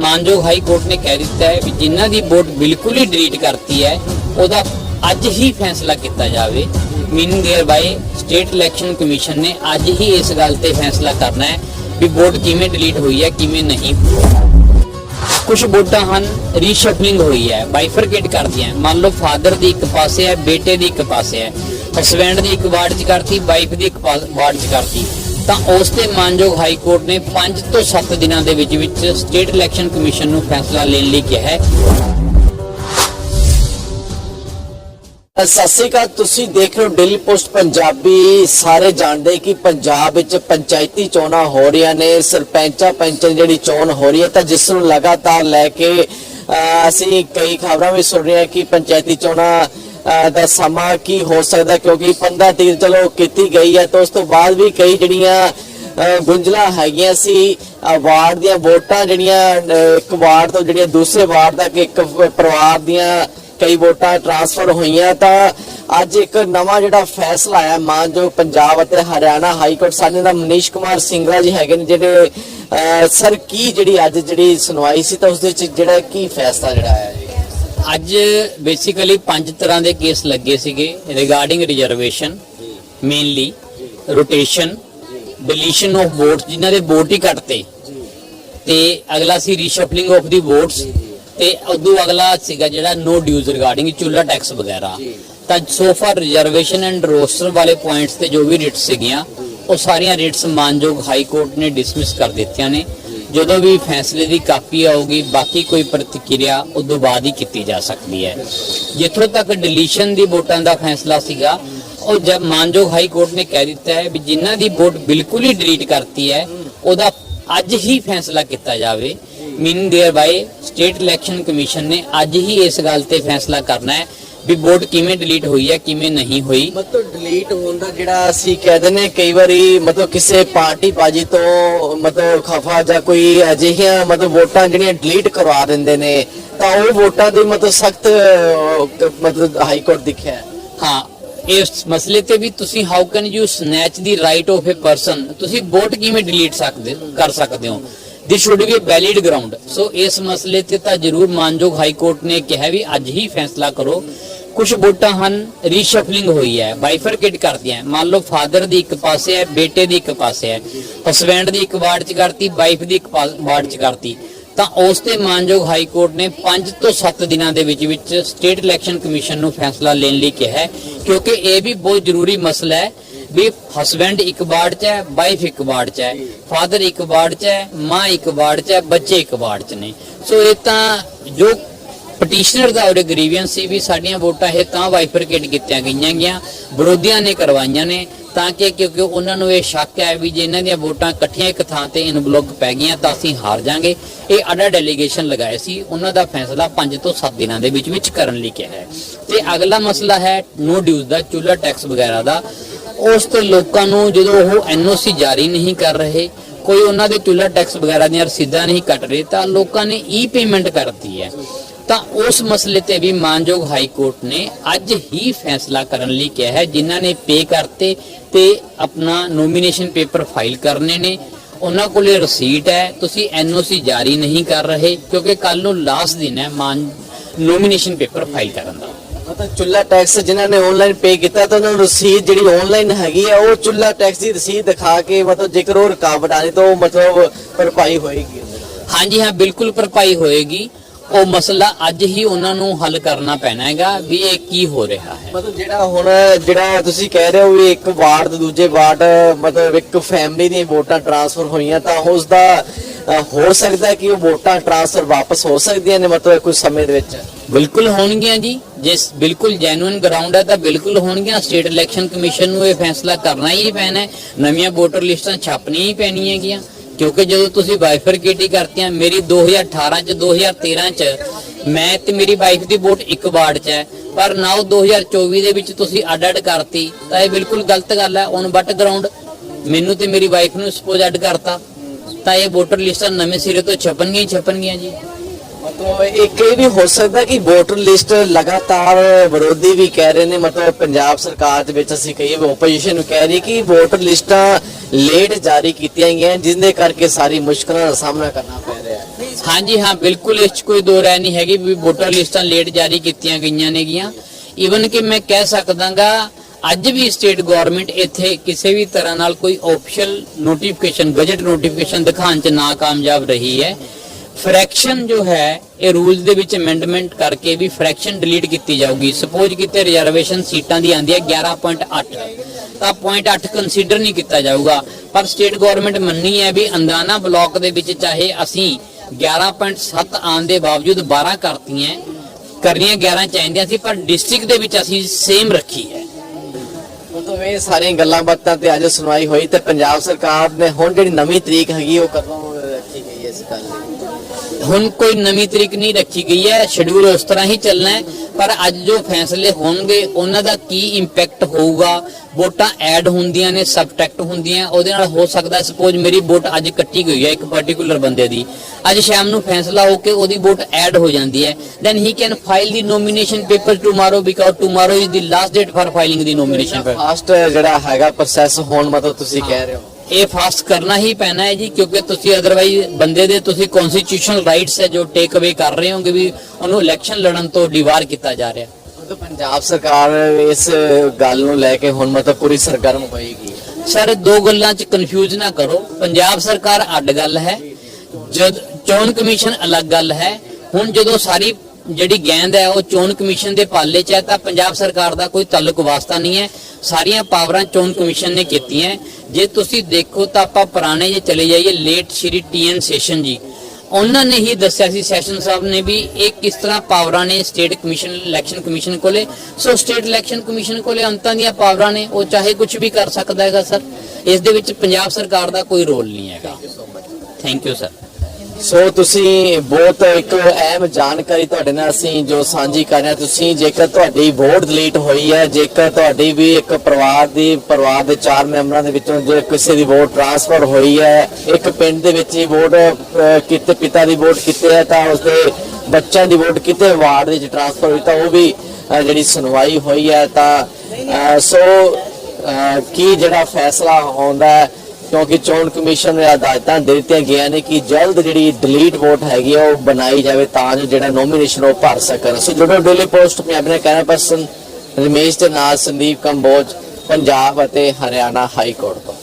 ਮਾਨਯੋਗ high court ਨੇ ਕਹਿ ਦਿੱਤਾ ਹੈ ਵੀ ਜਿਨ੍ਹਾਂ ਦੀ ਵੋਟ ਬਿਲਕੁਲ ਹੀ ਡਿਲੀਟ ਕਰਤੀ ਹੈ ਉਹਦਾ ਅੱਜ ਹੀ ਫੈਸਲਾ ਕੀਤਾ ਜਾਵੇ meaning there by state election commission ਨੇ ਅੱਜ ਹੀ ਇਸ ਗੱਲ ਤੇ ਫੈਸਲਾ ਕਰਨਾ ਹੈ ਵੀ ਵੋਟ ਕਿਵੇਂ ਡਿਲੀਟ ਹੋਈ ਹੈ ਕਿਵੇਂ ਨਹੀਂ ਕੁਝ ਵੋਟਾਂ ਹਨ ਰੀਸ਼ਫਲਿੰਗ ਹੋਈ ਹੈ ਬਾਈਫਰਕੇਟ ਕਰਦੀਆਂ ਮੰਨ ਲਓ ਫਾਦਰ ਦੀ ਇੱਕ ਪਾਸੇ ਹੈ ਬੇਟੇ ਦੀ ਇੱਕ ਪਾਸੇ ਹੈ ਹਸਬੈਂਡ ਦੀ ਇੱਕ ਵਾਰਡ 'ਚ ਕਰਤੀ ਵਾਈਫ ਦੀ ਇੱਕ ਪਾ- ਵਾਰਡ 'ਚ ਕਰਤੀ ਤਾਂ ਉਸ ਤੇ ਮਾਨਯੋਗ ਹਾਈ ਕੋਰਟ ਨੇ 5 ਤੋਂ 7 ਦਿਨਾਂ ਦੇ ਵਿੱਚ ਵਿੱਚ ਸਟੇਟ ਇਲੈਕਸ਼ਨ ਕਮਿਸ਼ਨ ਨੂੰ ਫੈਸਲਾ ਲੈਣ ਲਈ ਕਿਹਾ ਹੈ। ਸਤਿ ਸ਼੍ਰੀ ਅਕਾਲ ਤੁਸੀਂ ਦੇਖ ਰਹੇ ਹੋ ਡੇਲੀ ਪੋਸਟ ਪੰਜਾਬੀ। ਸਾਰੇ ਜਾਣਦੇ ਕਿ ਪੰਜਾਬ ਵਿੱਚ ਪੰਚਾਇਤੀ ਚੋਣਾਂ ਹੋ ਰਹੀਆਂ ਨੇ ਸਰਪੰਚਾਂ ਪੰਚਾਂ ਜਿਹੜੀ ਚੋਣ ਹੋ ਰਹੀ ਹੈ ਤਾਂ ਜਿਸ ਨੂੰ ਲਗਾਤਾਰ ਲੈ ਕੇ ਅਹ, ਅਸੀਂ ਕਈ ਖਬਰਾਂ ਵੀ ਸੁਣ ਰਹੇ ਹਾਂ ਕਿ ਪੰਚਾਇਤੀ ਚੋਣਾਂ ਦਾ ਸਮਾਂ ਕੀ ਹੋ ਸਕਦਾ ਕਿਉਂਕਿ 15 ਤੀਰ ਚਲੋ ਕੀਤੀ ਗਈ ਹੈ ਤਾਂ ਉਸ ਤੋਂ ਬਾਅਦ ਵੀ ਕਈ ਜਿਹੜੀਆਂ ਅਹ, ਹੈਗੀਆਂ ਸੀ ਵਾਰਡ ਦੀਆਂ ਵੋਟਾਂ ਜਿਹੜੀਆਂ ਇੱਕ ਵਾਰਡ ਤੋਂ ਜਿਹੜੀਆਂ ਦੂਸਰੇ ਵਾਰਡ ਤੱਕ ਇੱਕ ਪਰਿਵਾਰ ਦੀਆਂ ਕਈ ਵੋਟਾਂ ਟ੍ਰਾਂਸਫਰ ਹੋਈਆਂ ਤਾਂ ਅੱਜ ਇੱਕ ਨਵਾਂ ਜਿਹੜਾ ਫੈਸਲਾ ਆਇਆ ਮਾਨਯੋਗ ਪੰਜਾਬ ਅਤੇ ਹਰਿਆਣਾ ਹਾਈ ਕੋਰਟ ਸਾਡੇ ਦਾ ਮਨੀਸ਼ ਕੁਮਾਰ ਸਿੰਗਲਾ ਜੀ ਹੈਗੇ ਨੇ ਜਿਹੜੇ ਸਰ ਕੀ ਜਿਹੜੀ ਅੱਜ ਜਿਹੜੀ ਸੁਣਵਾਈ ਸੀ ਤਾਂ ਉਸ ਦੇ ਵਿੱਚ ਜਿਹੜਾ ਕੀ ਫੈਸਲਾ ਜਿਹੜਾ ਆਇਆ? ਅੱਜ ਬੇਸਿਕਲੀ ਪੰਜ ਤਰ੍ਹਾਂ ਦੇ ਕੇਸ ਲੱਗੇ ਸੀਗੇ regarding reservation mainly rotation deletion of votes ਜਿਨ੍ਹਾਂ ਦੇ ਵੋਟ ਹੀ ਕੱਟਤੇ ਤੇ ਅਗਲਾ ਸੀ ਰੀਸ਼ਫਲਿੰਗ ਆਫ ਦੀ ਵੋਟਸ ਤੇ ਉਦੋਂ ਅਗਲਾ ਸੀਗਾ ਜਿਹੜਾ ਨੋ ਡਿਊਜ਼ ਰਿਗਾਰਡਿੰਗ ਚੁੱਲਾ ਟੈਕਸ ਵਗੈਰਾ। ਤਾਂ so far reservation and roster ਵਾਲੇ ਪੁਆਇੰਟਸ ਤੇ ਜੋ ਵੀ ਰਿਟਸ ਸੀਗੀਆਂ, ਉਹ ਸਾਰੀਆਂ ਰਿਟਸ ਮਾਨਯੋਗ ਹਾਈ ਕੋਰਟ ਨੇ ਡਿਸਮਿਸ ਕਰ ਦਿੱਤੀਆਂ ਨੇ। ਜਦੋਂ ਵੀ ਫੈਸਲੇ ਦੀ ਕਾਪੀ ਆਊਗੀ ਬਾਕੀ ਕੋਈ ਪ੍ਰਤੀਕਿਰਿਆ ਉਦੋਂ ਬਾਅਦ ਹੀ ਕੀਤੀ ਜਾ ਸਕਦੀ ਹੈ ਜਿੱਥੋਂ ਤੱਕ ਡਿਲੀਸ਼ਨ ਦੀ ਵੋਟਾਂ ਦਾ ਫੈਸਲਾ ਸੀਗਾ ਉਹ ਜਦ ਮਾਨਯੋਗ ਹਾਈ ਕੋਰਟ ਨੇ ਕਹਿ ਦਿੱਤਾ ਹੈ ਵੀ ਜਿਨ੍ਹਾਂ ਦੀ ਵੋਟ ਬਿਲਕੁਲ ਹੀ ਡਿਲੀਟ ਕਰਤੀ ਹੈ ਉਹਦਾ ਅੱਜ ਹੀ ਫੈਸਲਾ ਕੀਤਾ ਜਾਵੇ meaning there by state election commission ਨੇ ਅੱਜ ਹੀ ਇਸ ਗੱਲ ਤੇ ਫੈਸਲਾ ਕਰਨਾ ਹੈ ਵੀ ਵੋਟ ਕਿਵੇਂ ਡਿਲੀਟ ਹੋਈ ਹੈ ਕਿਵੇਂ ਨਹੀਂ ਹੋਈ। ਮਤਲਬ ਡਿਲੀਟ ਹੋਣ ਦਾ ਜਿਹੜਾ ਅਸੀਂ ਕਹਿ ਦਿੰਦੇ ਕਈ ਵਾਰੀ ਮਤਲਬ ਕਿਸੇ ਪਾਰਟੀ ਬਾਜੀ ਤੋਂ ਮਤਲਬ ਖਫਾ ਜਾਂ ਕੋਈ ਅਜਿਹੀਆਂ ਮਤਲਬ ਵੋਟਾਂ ਜਿਹੜੀਆਂ ਡਿਲੀਟ ਕਰਵਾ ਦਿੰਦੇ ਨੇ ਤਾਂ ਉਹ ਵੋਟਾਂ ਦੀ ਮਤਲਬ ਸਖਤ ਮਤਲਬ ਹਾਈ ਕੋਰਟ ਦਿਖਿਆ ਹੈ। ਹਾਂ ਇਸ ਮਸਲੇ ਤੇ ਵੀ ਤੁਸੀਂ how can you snatch the right of a person ਤੁਸੀਂ ਵੋਟ ਕਿਵੇਂ ਡਿਲੀਟ ਸਕਦੇ ਕਰ ਸਕਦੇ ਹੋ? This should be valid ground so ਇਸ ਮਸਲੇ ਤੇ ਤਾਂ ਜ਼ਰੂਰ ਮਾਨਯੋਗ ਹਾਈ ਕੋਰਟ ਨੇ ਕਿਹਾ ਵੀ ਅੱਜ ਹੀ ਫੈਸਲਾ ਕਰੋ। ਕੁਝ ਵੋਟਾਂ ਹਨ ਰੀਸ਼ਫਲਿੰਗ ਹੋਈ ਹੈ ਬਾਈਫਰਕੇਟ ਕਰਦੀਆਂ ਮੰਨ ਲਓ ਫਾਦਰ ਦੀ ਇੱਕ ਪਾਸੇ ਹੈ, ਬੇਟੇ ਦੀ ਇੱਕ ਪਾਸੇ ਹੈ। ਹਸਬੈਂਡ ਦੀ ਇੱਕ ਵਾਰਡ 'ਚ ਕਰਤੀ ਵਾਈਫ ਦੀ ਇੱਕ ਵਾਰਡ 'ਚ ਕਰਤੀ। ਤਾਂ ਉਸ ਤੇ ਮਾਨਯੋਗ ਹਾਈ ਕੋਰਟ ਨੇ 5 ਤੋਂ 7 ਦਿਨਾਂ ਦੇ ਵਿੱਚ ਵਿੱਚ ਸਟੇਟ ਇਲੈਕਸ਼ਨ ਕਮਿਸ਼ਨ ਨੂੰ ਫੈਸਲਾ ਲੈਣ ਲਈ ਕਿਹਾ ਕਿਉਂਕਿ ਇਹ ਵੀ ਬਹੁਤ ਜ਼ਰੂਰੀ ਮਸਲਾ ਹੈ ਵੀ ਹਸਬੈਂਡ ਇੱਕ ਵਾਰਡ 'ਚ ਹੈ ਵਾਈਫ ਇੱਕ ਵਾਰਡ 'ਚ ਹੈ ਫਾਦਰ ਇੱਕ ਵਾਰਡ 'ਚ ਹੈ, ਮਾਂ ਇੱਕ ਵਾਰਡ 'ਚ ਹੈ, ਬੱਚੇ ਇੱਕ ਵਾਰਡ 'ਚ ਨੇ। ਸੋ ਇਹ ਤਾਂ ਜੋ ਪਟੀਸ਼ਨਰ ਦਾ ਉਹਦੇ ਗ੍ਰੀਵੈਂਸ ਸੀ ਵੀ ਸਾਡੀਆਂ ਵੋਟਾਂ ਇਹ ਤਾਂ ਵਾਈਫਰਕੇਟ ਕੀਤੀਆਂ ਗਈਆਂ ਗਿਆ ਵਿਰੋਧੀਆਂ ਨੇ ਕਰਵਾਈਆਂ ਨੇ, ਤਾਂ ਕਿ ਕਿਉਂਕਿ ਉਹਨਾਂ ਨੂੰ ਇਹ ਸ਼ੱਕ ਹੈ ਵੀ ਜੇ ਇਹਨਾਂ ਦੀਆਂ ਵੋਟਾਂ ਇਕੱਠੀਆਂ ਇੱਕ ਥਾਂ ਤੇ ਇਨਬਲੌਕ ਪੈ ਗਈਆਂ ਤਾਂ ਅਸੀਂ ਹਾਰ ਜਾਾਂਗੇ। ਇਹ ਅਡਾ ਡੈਲੀਗੇਸ਼ਨ ਲਗਾਏ ਸੀ, ਉਹਨਾਂ ਦਾ ਫੈਸਲਾ 5 ਤੋਂ 7 ਦਿਨਾਂ ਦੇ ਵਿੱਚ ਵਿੱਚ ਕਰਨ ਲਈ ਕਿਹਾ ਹੈ। ਤੇ ਅਗਲਾ ਮਸਲਾ ਹੈ ਨੋ ਡਿਊਜ਼ ਦਾ ਚੁੱਲਾ ਟੈਕਸ ਵਗੈਰਾ ਦਾ। ਉਸ ਤੇ ਲੋਕਾਂ ਨੂੰ ਜਦੋਂ ਉਹ ਐਨਓਸੀ ਜਾਰੀ ਨਹੀਂ ਕਰ ਰਹੇ, ਕੋਈ ਉਹਨਾਂ ਦੇ ਚੁੱਲਾ ਟੈਕਸ ਵਗੈਰਾ ਦੀਆਂ ਰਸੀਦਾਂ ਨਹੀਂ ਕੱਟ ਰਹੇ, ਤਾਂ ਲੋਕਾਂ ਨੇ ਈ ਪੇਮੈਂਟ ਕਰਤੀ ਹੈ। ਤਾਂ ਉਸ ਮਸਲੇ ਤੇ ਵੀ ਮਾਨਯੋਗ ਹਾਈ ਕੋਰਟ ਨੇ ਅੱਜ ਹੀ ਫੈਸਲਾ ਕਰਨ ਲਈ ਕਿਹਾ ਹੈ, ਜਿਨ੍ਹਾਂ ਨੇ ਪੇ ਕਰਤੇ ਤੇ ਆਪਣਾ ਨੋਮੀਨੇਸ਼ਨ ਪੇਪਰ ਫਾਈਲ ਕਰਨੇ ਨੇ। ਉਹਨਾਂ ਕੋਲੇ ਰਸੀਟ ਹੈ, ਤੁਸੀਂ ਐਨਓਸੀ ਜਾਰੀ ਨਹੀਂ ਕਰ ਰਹੇ, ਕਿਉਂਕਿ ਕੱਲ ਨੂੰ ਲਾਸਟ ਦਿਨ ਹੈ ਮਾਨ ਨੋਮੀਨੇਸ਼ਨ ਪੇਪਰ ਫਾਈਲ ਕਰਨ ਦਾ। ਮਤਲਬ ਚੁੱਲਾ ਟੈਕਸ ਜਿਨ੍ਹਾਂ ਨੇ ਆਨਲਾਈਨ ਪੇ ਕੀਤਾ ਤਾਂ ਉਹਨਾਂ ਨੂੰ ਰਸੀਦ ਜਿਹੜੀ ਆਨਲਾਈਨ ਹੈਗੀ ਆ ਉਹ ਚੁੱਲਾ ਟੈਕਸ ਦੀ ਰਸੀਦ ਦਿਖਾ ਕੇ ਮਤਲਬ ਜੇਕਰ ਉਹ ਰੁਕਾਵਟ ਆਣੀ ਤਾਂ ਉਹ ਮਤਲਬ ਭਰਪਾਈ ਹੋਏਗੀ। ਹਾਂਜੀ ਹਾਂ ਬਿਲਕੁਲ ਭਰਪਾਈ ਹੋਏਗੀ ਉਹ ਮਸਲਾ ਅੱਜ ਹੀ ਉਹਨਾਂ ਨੂੰ ਹੱਲ ਕਰਨਾ ਪੈਣਾ ਹੈਗਾ ਵੀ ਇਹ ਕੀ ਹੋ ਰਿਹਾ ਹੈ ਮਤਲਬ ਜਿਹੜਾ ਹੁਣ ਜਿਹੜਾ ਤੁਸੀਂ ਕਹਿ ਰਹੇ ਹੋ ਵੀ ਇੱਕ ਵਾਰਡ ਤੋਂ ਦੂਜੇ ਵਾਰਡ ਮਤਲਬ ਇੱਕ ਫੈਮਿਲੀ ਦੀਆਂ ਵੋਟਾਂ ਟ੍ਰਾਂਸਫਰ ਹੋਈਆਂ ਤਾਂ ਉਸ ਦਾ ਹੋ ਸਕਦਾ ਹੈ ਕਿ ਉਹ ਵੋਟਾਂ ਟ੍ਰਾਂਸਫਰ ਵਾਪਸ ਹੋ ਸਕਦੀਆਂ ਨੇ, ਮਤਲਬ ਕੁਝ ਸਮੇਂ ਦੇ ਵਿੱਚ? ਬਿਲਕੁਲ ਹੋਣਗੀਆਂ ਜੀ। ਜੇ ਬਿਲਕੁਲ ਜੈਨੂਇਨ ਗਰਾਊਂਡ ਹੈ ਤਾਂ ਬਿਲਕੁਲ ਹੋਣਗੀਆਂ। ਸਟੇਟ ਇਲੈਕਸ਼ਨ ਕਮਿਸ਼ਨ ਨੂੰ ਇਹ ਫੈਸਲਾ ਕਰਨਾ ਹੀ ਪੈਣਾ ਹੈ। ਨਵੀਆਂ ਵੋਟਰ ਲਿਸਟਾਂ ਛਾਪਣੀਆਂ ਹੀ ਪੈਣੀਆਂ ਹੈਗੀਆਂ। ਕਿਉਂਕਿ ਜਦੋਂ ਤੁਸੀਂ ਬਾਈਫਰਕੇਟੀ ਕਰਤੀਆਂ, ਮੇਰੀ 2018 ਚ 2013 ਚ, ਮੈਂ ਤੇ ਮੇਰੀ ਵਾਈਫ ਦੀ ਵੋਟ ਇੱਕ ਵਾਰਡ 'ਚ ਹੈ। ਪਰ ਨਾਓ 2024 ਦੇ ਵਿੱਚ ਤੁਸੀਂ ਅੱਡ ਅੱਡ ਕਰਤੀ, ਤਾਂ ਇਹ ਬਿਲਕੁਲ ਗਲਤ ਗੱਲ ਹੈ। ਔਨ ਬੱਟ ਗਰਾਊਂਡ ਮੈਨੂੰ ਤੇ ਮੇਰੀ ਵਾਈਫ ਨੂੰ ਸਪੋਜ਼ ਅੱਡ ਕਰਤਾ। ਤਾਂ ਇਹ ਵੋਟਰ ਲਿਸਟਾਂ ਨਵੇਂ ਸਿਰੇ ਤੋਂ ਛਪਣਗੀਆਂ ਛਪਣਗੀਆਂ ਜੀ। ਮਤਲਬ ਇੱਕ ਇਹ ਵੀ ਹੋ ਸਕਦਾ ਕਿ ਵੋਟਰ ਲਿਸਟ ਲਗਾਤਾਰ ਵਿਰੋਧੀ ਵੀ ਕਹਿ ਰਹੇ ਨੇ ਮਤਲਬ ਪੰਜਾਬ ਸਰਕਾਰ ਦੇ ਵਿੱਚ ਅਸੀਂ ਕਹੀਏ ਆਪੋਜੀਸ਼ਨ ਨੂੰ ਕਹਿ ਰਹੀ ਕਿ ਵੋਟਰ ਲਿਸਟਾਂ ਲੇਟ ਜਾਰੀ ਕੀਤੀਆਂ ਗਈਆਂ ਜਿਸ ਦੇ ਕਰਕੇ ਸਾਰੀ ਮੁਸ਼ਕਲਾਂ ਦਾ ਸਾਹਮਣਾ ਕਰਨਾ ਪੈ ਰਿਹਾ ਹੈ। ਹਾਂਜੀ ਹਾਂ ਬਿਲਕੁਲ ਇਸ 'ਚ ਕੋਈ ਦੋ ਰਾਏ ਨਹੀਂ ਹੈਗੀ ਵੀ ਵੋਟਰ ਲਿਸਟਾਂ ਲੇਟ ਜਾਰੀ ਕੀਤੀਆਂ ਗਈਆਂ ਨੇਗੀਆਂ। ਈਵਨ ਕਿ ਮੈਂ ਕਹਿ ਸਕਦਾਗਾ ਅੱਜ ਵੀ ਸਟੇਟ ਗਵਰਨਮੈਂਟ ਇੱਥੇ ਕਿਸੇ ਵੀ ਤਰ੍ਹਾਂ ਨਾਲ ਕੋਈ ਆਫੀਸ਼ੀਅਲ ਨੋਟੀਫਿਕੇਸ਼ਨ ਗਜਟ ਨੋਟੀਫਿਕੇਸ਼ਨ ਦਿਖਾਉਣ 'ਚ ਨਾ ਕਾਮਯਾਬ ਰਹੀ ਹੈ। ਫ੍ਰੈਕਸ਼ਨ ਜੋ ਹੈ, ਇਹ ਰੂਲਸ ਦੇ ਵਿੱਚ ਅਮੈਂਡਮੈਂਟ ਕਰਕੇ ਵੀ ਫ੍ਰੈਕਸ਼ਨ ਡਿਲੀਟ ਕੀਤੀ ਜਾਊਗੀ। ਸਪੋਜ਼ ਕਿਤੇ ਰਿਜ਼ਰਵੇਸ਼ਨ ਸੀਟਾਂ ਦੀ ਆਂਦੀ ਹੈ 11.8 ਤਾਂ 0.8 ਕੰਸੀਡਰ ਨਹੀਂ ਕੀਤਾ ਜਾਊਗਾ। ਪਰ ਸਟੇਟ ਗਵਰਨਮੈਂਟ ਮੰਨੀ ਹੈ ਵੀ ਅੰਦਾਨਾ ਬਲਾਕ ਦੇ ਵਿੱਚ ਚਾਹੇ ਅਸੀਂ 11.7 ਆਉਣ ਦੇ ਬਾਵਜੂਦ 12 ਕਰਤੀਆਂ, ਕਰਨੀਆਂ 11 ਚਾਹੀਦੀਆਂ ਸੀ, ਪਰ ਡਿਸਟ੍ਰਿਕਟ ਦੇ ਵਿੱਚ ਅਸੀਂ ਸੇਮ ਰੱਖੀ ਹੈ। ਮਤਲਬ ਸਾਰੀਆਂ ਗੱਲਾਂ ਬਾਤਾਂ ਤੇ ਅੱਜ ਸੁਣਵਾਈ ਹੋਈ ਤੇ ਪੰਜਾਬ ਸਰਕਾਰ ਨੇ ਹੁਣ ਜਿਹੜੀ ਨਵੀਂ ਤਰੀਕ ਹੈਗੀ ਉਹ ਕਦੋਂ ਰੱਖੀ ਗਈ ਹੈ ਇਸ ਗੱਲ ਲਈ ਹੁਣ ਕੋਈ ਨਵੀਂ ਤਰੀਕ ਨਹੀਂ ਰੱਖੀ ਗਈ ਹੈ ਸ਼ਡਿਊਲ ਉਸ ਤਰ੍ਹਾਂ ਹੀ ਚੱਲਣਾ ਹੈ ਪਰ ਅੱਜ ਜੋ ਫੈਸਲੇ ਹੋਣਗੇ ਉਹਨਾਂ ਦਾ ਕੀ ਇੰਪੈਕਟ ਹੋਊਗਾ? ਵੋਟਾਂ ਐਡ ਹੁੰਦੀਆਂ ਨੇ ਸਬਟ੍ਰੈਕਟ ਹੁੰਦੀਆਂ ਉਹਦੇ ਨਾਲ ਹੋ ਸਕਦਾ ਸਪੋਜ਼ ਮੇਰੀ ਵੋਟ ਅੱਜ ਕੱਟੀ ਗਈ ਹੈ ਇੱਕ ਪਾਰਟਿਕੂਲਰ ਬੰਦੇ ਦੀ। ਅੱਜ ਸ਼ਾਮ ਨੂੰ ਫੈਸਲਾ ਹੋ ਕੇ ਉਹਦੀ ਵੋਟ ਐਡ ਹੋ ਜਾਂਦੀ ਹੈ। Then he can file the nomination paper tomorrow because tomorrow is the last date for filing the nomination paper fast ਜਿਹੜਾ ਹੈਗਾ ਪ੍ਰੋਸੈਸ ਹੁਣ ਮਤਲਬ ਤੁਸੀਂ ਕਹਿ ਰਹੇ ਹੋ। ਇਹ ਫਾਸਟ ਕਰਨਾ ਹੀ ਪੈਣਾ ਹੈ ਜੀ ਕਿਉਂਕਿ ਤੁਸੀਂ ਅਦਰਵਾਈਜ਼ ਬੰਦੇ ਦੇ ਤੁਸੀਂ ਕਨਸਟੀਟਿਊਸ਼ਨਲ ਰਾਈਟਸ ਹੈ ਜੋ ਟੇਕ ਅਵੇ ਕਰ ਰਹੇ ਹੋਗੇ ਵੀ ਉਹਨੂੰ ਇਲੈਕਸ਼ਨ ਲੜਨ ਤੋਂ ਡਿਵਾਰ ਕੀਤਾ ਜਾ ਰਿਹਾ। ਮਤਲਬ ਪੰਜਾਬ ਸਰਕਾਰ ਇਸ ਗੱਲ ਨੂੰ ਲੈ ਕੇ ਹੁਣ ਮਤਲਬ ਪੂਰੀ ਸਰਗਰਮ ਹੋਏਗੀ। ਸਰ ਦੋ ਗੱਲਾਂ 'ਚ ਕਨਫਿਊਜ਼ ਨਾ ਕਰੋ। ਪੰਜਾਬ ਸਰਕਾਰ ਅੱਡ ਗੱਲ ਹੈ। ਜਦ ਚੋਣ ਕਮਿਸ਼ਨ ਅਲੱਗ ਗੱਲ ਹੈ। ਹੁਣ ਜਦੋਂ ਸਾਰੀ ਜਿਹੜੀ ਗੈਂਦ ਹੈ, ਉਹ ਚੋਣ ਕਮਿਸ਼ਨ ਦੇ ਪਾਲੇ 'ਚ ਹੈ, ਤਾਂ ਪੰਜਾਬ ਸਰਕਾਰ ਦਾ ਕੋਈ ਤਾਲੁਕ ਵਾਸਤਾ ਨਹੀਂ ਹੈ। ਸਾਰੀਆਂ ਪਾਵਰਾਂ ਚੋਣ ਕਮਿਸ਼ਨ ਨੇ ਕੀਤੀਆਂ ਜੇ ਤੁਸੀਂ ਦੇਖੋ ਤਾਂ ਆਪਾਂ ਪੁਰਾਣੇ ਜੇ ਚਲੇ ਜਾਈਏ, ਲੇਟ ਸ਼੍ਰੀ ਟੀਐਨ ਸੈਸ਼ਨ ਜੀ। ਉਹਨਾਂ ਨੇ ਹੀ ਦੱਸਿਆ ਸੀ, ਸੈਸ਼ਨ ਸਾਹਿਬ ਨੇ ਵੀ ਇਹ ਕਿਸ ਤਰ੍ਹਾਂ ਪਾਵਰਾਂ ਨੇ ਸਟੇਟ ਕਮਿਸ਼ਨ, ਇਲੈਕਸ਼ਨ ਕਮਿਸ਼ਨ ਕੋਲੇ। ਸੋ ਸਟੇਟ ਇਲੈਕਸ਼ਨ ਕਮਿਸ਼ਨ ਕੋਲੇ ਅੰਤਾਂ ਦੀਆਂ ਪਾਵਰਾਂ ਨੇ, ਉਹ ਚਾਹੇ ਕੁਝ ਵੀ ਕਰ ਸਕਦਾ ਹੈਗਾ, ਸਰ। ਇਸ ਦੇ ਵਿੱਚ ਪੰਜਾਬ ਸਰਕਾਰ ਦਾ ਕੋਈ ਰੋਲ ਨਹੀਂ ਹੈਗਾ। ਥੈਂਕ ਯੂ ਸਰ ਸੋ ਤੁਸੀਂ ਬਹੁਤ ਇੱਕ ਅਹਿਮ ਜਾਣਕਾਰੀ ਤੁਹਾਡੇ ਨਾਲ ਅਸੀਂ ਜੋ ਸਾਂਝੀ ਕਰ ਰਹੇ ਹਾਂ ਤੁਸੀਂ ਜੇਕਰ ਤੁਹਾਡੀ ਵੋਟ ਡਿਲੀਟ ਹੋਈ ਹੈ ਜੇਕਰ ਤੁਹਾਡੀ ਵੀ ਇੱਕ ਪਰਿਵਾਰ ਦੀ ਪਰਿਵਾਰ ਦੇ ਚਾਰ ਮੈਂਬਰਾਂ ਦੇ ਵਿੱਚੋਂ ਜੇ ਕਿਸੇ ਦੀ ਵੋਟ ਟ੍ਰਾਂਸਫਰ ਹੋਈ ਹੈ ਇੱਕ ਪਿੰਡ ਦੇ ਵਿੱਚ ਹੀ ਵੋਟ ਅਹ, ਕਿਤੇ ਪਿਤਾ ਦੀ ਵੋਟ ਕਿਤੇ ਹੈ ਤਾਂ ਉਸਦੇ ਬੱਚਿਆਂ ਦੀ ਵੋਟ ਕਿਤੇ ਵਾਰਡ ਦੇ ਵਿੱਚ ਟ੍ਰਾਂਸਫਰ ਹੋਈ ਤਾਂ ਉਹ ਵੀ ਜਿਹੜੀ ਸੁਣਵਾਈ ਹੋਈ ਹੈ ਤਾਂ ਸੋ ਕੀ ਜਿਹੜਾ ਫੈਸਲਾ ਆਉਂਦਾ ਹੈ ਕਿਉਂਕਿ ਚੋਣ ਕਮਿਸ਼ਨ ਨੇ ਹਦਾਇਤਾਂ ਦੇ ਦਿੱਤੀਆਂ ਗਈਆਂ ਨੇ ਕਿ ਜਲਦ ਜਿਹੜੀ ਡਿਲੀਟ ਵੋਟ ਹੈਗੀ ਆ, ਉਹ ਬਣਾਈ ਜਾਵੇ ਤਾਂ ਜੋ ਜਿਹੜਾ ਨੋਮੀਨੇਸ਼ਨ ਉਹ ਭਰ ਸਕਣ। ਸੋ ਜੁੜੋ ਡੇਲੀ ਪੋਸਟ ਮੈਂ ਆਪਣੇ ਕਹਿਣਾ ਪਰਸਨ ਰਮੇਸ਼ ਦੇ ਨਾਲ ਸੰਦੀਪ ਕੰਬੋਜ, ਪੰਜਾਬ ਅਤੇ ਹਰਿਆਣਾ ਹਾਈ ਕੋਰਟ ਤੋਂ।